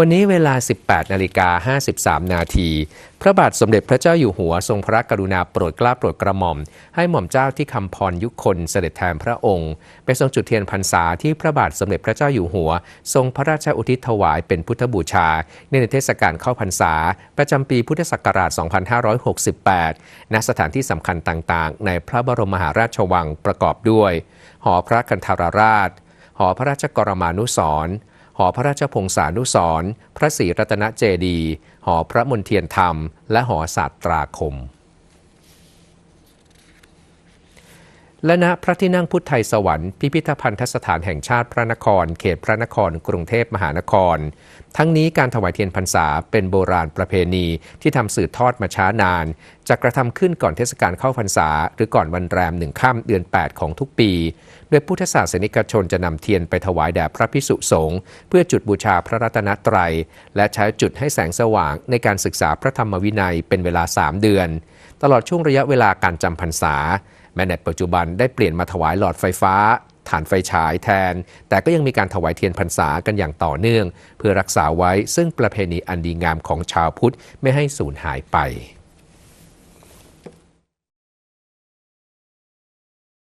วันนี้เวลา 18 นาฬิกา 53 นาที พระบาทสมเด็จพระเจ้าอยู่หัวทรงพระกรุณาโปรดเกล้าโปรดกระหม่อม ให้หม่อมเจ้าที่คำพรยุคนเสด็จแทนพระองค์ ไปทรงจุดเทียนพรรษาที่พระบาทสมเด็จพระเจ้าอยู่หัว ทรงพระราชอุทิศถวายเป็นพุทธบูชาในเทศกาลเข้าพรรษา ประจำปีพุทธศักราช 2568 ณ สถานที่สำคัญต่างๆ ในพระบรมมหาราชวังประกอบด้วย หอพระคันธารราช หอพระราชกรมานุสรณ์ หอพระราชพงศานุสร พระศรีรัตนเจดีย์หอพระมนเทียนธรรม และหอศาสตราคม และณพระที่นั่งพุทธไทยสวรรค์พิพิธภัณฑสถานแห่งชาติพระนคร เขตพระนคร กรุงเทพมหานคร ทั้งนี้การถวายเทียนพรรษาเป็นโบราณประเพณีที่ทำสืบทอดมาช้านาน จะกระทำขึ้นก่อนเทศกาลเข้าพรรษา หรือก่อนวันแรมหนึ่งค่ำเดือน 8 ของทุกปี โดยพุทธศาสนิกชนจะนำเทียนไปถวายแด่พระพิสุสงฆ์เพื่อจุดบูชาพระรัตนตรัย และใช้จุดให้แสงสว่างในการศึกษาพระธรรมวินัยเป็นเวลา 3 เดือน ตลอดช่วงระยะเวลาการจำพรรษา แม้ในปัจจุบันได้เปลี่ยนมาถวายหลอดไฟฟ้าฐานไฟฉายแทน แต่ก็ยังมีการถวายเทียนพรรษากันอย่างต่อเนื่อง เพื่อรักษาไว้ซึ่งประเพณีอันดีงามของชาวพุทธไม่ให้สูญหายไป